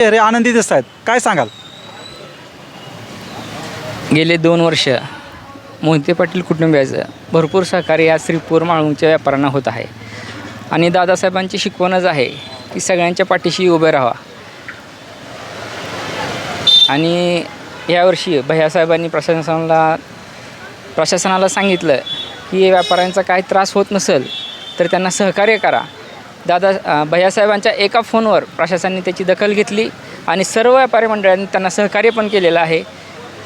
चेहरे आनंदी दिसत आहेत. काय सांगाल? गेले दोन वर्ष मोहिते पाटील कुटुंबियाचं भरपूर सहकार्य या श्रीपूर माळूंच्या व्यापाऱ्यांना होत आहे. आणि दादासाहेबांची शिकवणच आहे की सगळ्यांच्या पाठीशी उभे राहा आणि यावर्षी भैयासाहेबांनी प्रशासनाला प्रशासनाला सांगितलं की व्यापाऱ्यांचा काही त्रास होत नसेल तर त्यांना सहकार्य करा. दादा भैयासाहेबांच्या एका फोनवर प्रशासनाने त्याची दखल घेतली आणि सर्व व्यापारी मंडळांनी त्यांना सहकार्य पण केलेलं आहे.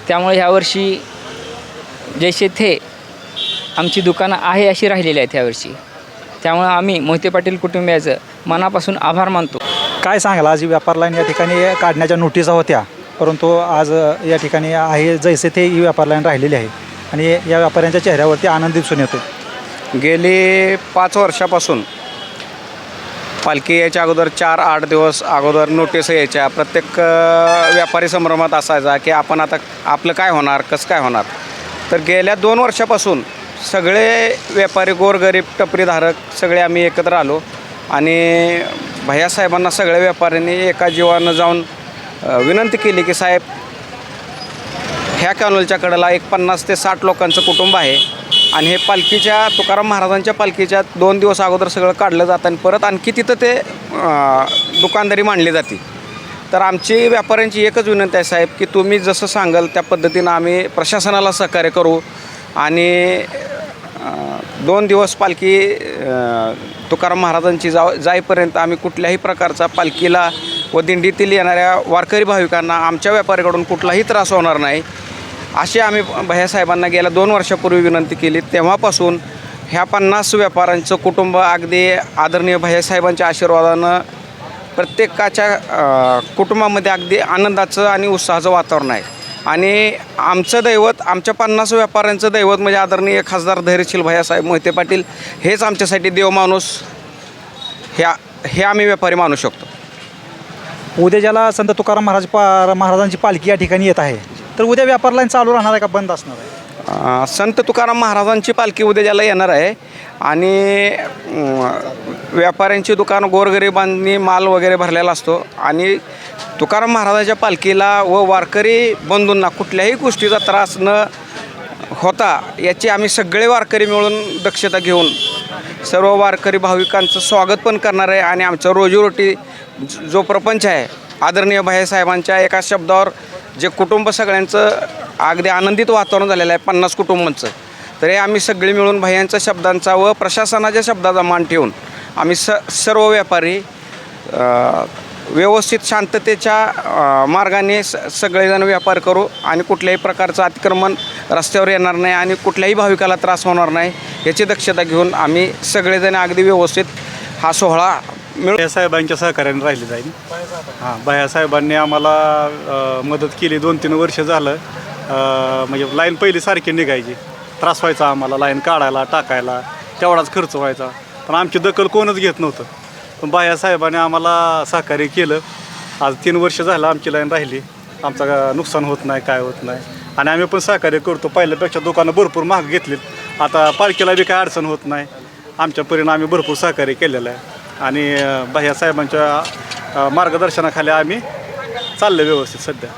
त्यामुळे ह्यावर्षी जैसे थे आमची दुकानं आहे अशी राहिलेली आहेत ह्यावर्षी त्यामुळे आम्ही मोहिते पाटील कुटुंबियाचं मनापासून आभार मानतो. काय सांगाल? आज ही व्यापार लाईन या ठिकाणी काढण्याच्या नोटिसा होत्या परंतु आज या ठिकाणी आहे जैसे ते ही व्यापार लाईन राहिलेली आहे आणि या व्यापाऱ्यांच्या चेहऱ्यावरती आनंद दिसून येतो गेली पाच वर्षापासून पालखी यायच्या अगोदर चार आठ दिवस अगोदर नोटीस यायच्या. प्रत्येक व्यापारी संभ्रमात असायचा की आपण आता आपलं काय होणार कसं काय होणार? तर गेल्या दोन वर्षापासून सगळे व्यापारी गोरगरीब टपरीधारक सगळे आम्ही एकत्र आलो आणि भैयासाहेबांना सगळ्या व्यापाऱ्यांनी एका जीवानं जाऊन विनंती केली की साहेब ह्या कॅनलच्या कडेला एक पन्नास ते साठ लोकांचं कुटुंब आहे. आणि हे पालखीच्या तुकाराम महाराजांच्या पालखीच्या दोन दिवस अगोदर सगळं काढलं जातं आणि परत आणखी तिथं ते दुकानदारी मांडली जाते. तर आमची व्यापाऱ्यांची एकच विनंती आहे साहेब की तुम्ही जसं सांगाल त्या पद्धतीनं आम्ही प्रशासनाला सहकार्य करू आणि दोन दिवस पालखी तुकाराम महाराजांची जाव जाईपर्यंत आम्ही कुठल्याही प्रकारचा पालखीला व दिंडीतील येणाऱ्या वारकरी भाविकांना आमच्या व्यापाऱ्याकडून कुठलाही त्रास होणार नाही. अशी आम्ही भैयासाहेबांना गेल्या दोन वर्षापूर्वी विनंती केली. तेव्हापासून ह्या पन्नास व्यापाऱ्यांचं कुटुंब अगदी आदरणीय भैयासाहेबांच्या आशीर्वादानं प्रत्येकाच्या कुटुंबामध्ये अगदी आनंदाचं आणि उत्साहाचं वातावरण आहे. आणि आमचं दैवत आमच्या पन्नास व्यापाऱ्यांचं दैवत म्हणजे आदरणीय खासदार धैर्यशील भैयासाहेब मोहिते पाटील हेच आमच्यासाठी देव माणूस ह्या हे आम्ही व्यापारी मानू शकतो. उद्या ज्याला संत तुकाराम महाराज पा महाराजांची पालखी या ठिकाणी येत आहे. तर उद्या व्यापार लाईन चालू राहणार आहे का? बंद असणार आहे? अ, संत तुकाराम महाराजांची पालखी उद्या ज्याला येणार आहे. आणि व्यापाऱ्यांची दुकान गोरगरिबांनी माल वगैरे भरलेला असतो. आणि तुकाराम महाराजांच्या पालखीला व वारकरी बंधूंना कुठल्याही गोष्टीचा त्रास न होता याची आम्ही सगळे वारकरी मिळून दक्षता घेऊन सर्व वारकरी भाविकांचं स्वागत पण करणार आहे. आणि आमचं रोजीरोटी ज- जो प्रपंच आहे आदरणीय भाईसाहेबांच्या एका शब्दावर जे कुटुंब सगळ्यांचं अगदी आनंदित वातावरण झालेलं आहे पन्नास कुटुंबांचं. तर हे आम्ही सगळे मिळून भयांच्या शब्दांचा व प्रशासनाच्या शब्दाचा मान ठेवून आम्ही स सर्व व्यापारी व्यवस्थित शांततेच्या मार्गाने स सगळेजण व्यापार करू आणि कुठल्याही प्रकारचं अतिक्रमण रस्त्यावर येणार नाही आणि कुठल्याही भाविकाला त्रास होणार नाही याची दक्षता घेऊन आम्ही सगळेजण अगदी व्यवस्थित हा सोहळा मिळून साहेबांच्या सहकार्याने राहिली जाईल. हां भैयासाहेबांनी आम्हाला अ, मदत केली. दोन तीन वर्ष झालं अ, म्हणजे लाईन पहिली सारखी निघायची. त्रास व्हायचा आम्हाला लाईन काढायला टाकायला तेवढाच खर्च व्हायचा. पण आमची दखल कोणच घेत नव्हतं. पण भैयासाहेबांनी आम्हाला सहकार्य केलं. आज तीन वर्ष झालं आमची लाईन राहिली. आमचं का- नुकसान होत नाही काय होत नाही. आणि आम्ही पण सहकार्य करतो. पहिल्यापेक्षा दुकानं भरपूर महाग घेतलीत. आता पालखीला बी काय अडचण होत नाही. आमच्या परीनं आम्ही भरपूर सहकार्य केलेलं आहे. आणि भैयासाहेबांच्या मार्गदर्शनाखाली आम्ही चाललं व्यवस्थित सध्या.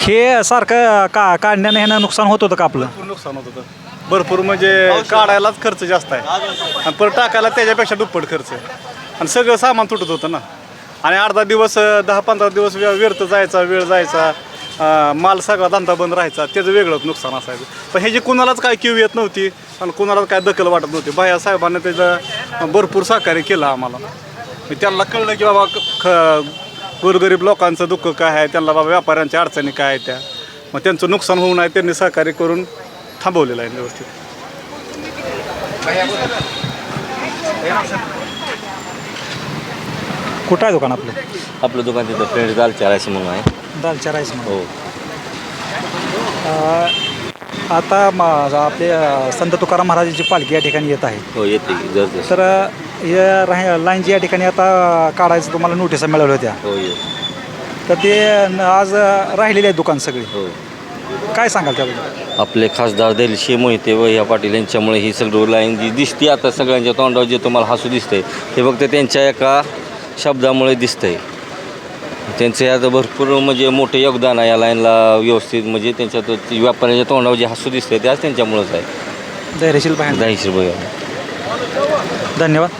हे सारखं का काढण्याने ह्यानं नुकसान होत होतं का आपलं? भरपूर नुकसान होत होतं. भरपूर म्हणजे काढायलाच खर्च जास्त आहे. आणि परत टाकायला त्याच्यापेक्षा दुप्पट खर्च आहे. आणि सगळं सामान तुटत होतं ना. आणि अर्धा दिवस दहा पंधरा दिवस व्यर्थ जायचा वेळ जायचा. माल सगळा धंदा बंद राहायचा त्याचं वेगळंच नुकसान असायचं. पण ह्याची कुणालाच काय किव येत नव्हती आणि कुणालाच काय दखल वाटत नव्हती बाया साहेबांनी त्याचं भरपूर सहकार्य केलं आम्हाला. मग त्यांना कळलं की बाबा ख गोरगरीब लोकांचं दुःख काय आहे त्यांना बाबा व्यापाऱ्यांच्या अडचणी काय आहेत त्या. मग त्यांचं नुकसान होऊ नये त्यांनी सहकार्य करून थांबवलेलं आहे व्यवस्थित. कुठं आहे दुकान आपलं? आपलं दुकान तिथं फ्रेंड दाल चारायचं म्हणून आहे. दालच्या राईस हो. आता म- आपले अ, संत तुकाराम महाराजांची पालखी या ठिकाणी येत आहे. हो येते की जर तर अ, या राह लाईनची या ठिकाणी आता काढायचं तुम्हाला नोटिसा मिळवल्या होत्या. हो ये तर ते न- आज अ, राहिलेले आहेत दुकान सगळे. हो. काय सांगाल त्याबद्दल? आपले खासदार दिलशे मोहिते व ह्या पाटील यांच्यामुळे ही सगळं लाईन जी दिसते आता सगळ्यांच्या तोंडावर जे तुम्हाला हसू दिसतंय ते फक्त त्यांच्या एका शब्दामुळे दिसतंय. त्यांचं यात भरपूर म्हणजे मोठं योगदान आहे या लाईनला व्यवस्थित म्हणजे त्यांच्यात ती व्यापाऱ्याच्या तोंडावर जे हसू दिसते ते आज त्यांच्यामुळंच आहे. धैर्यशील पाहिजे. दाहीशीर बघा. धन्यवाद.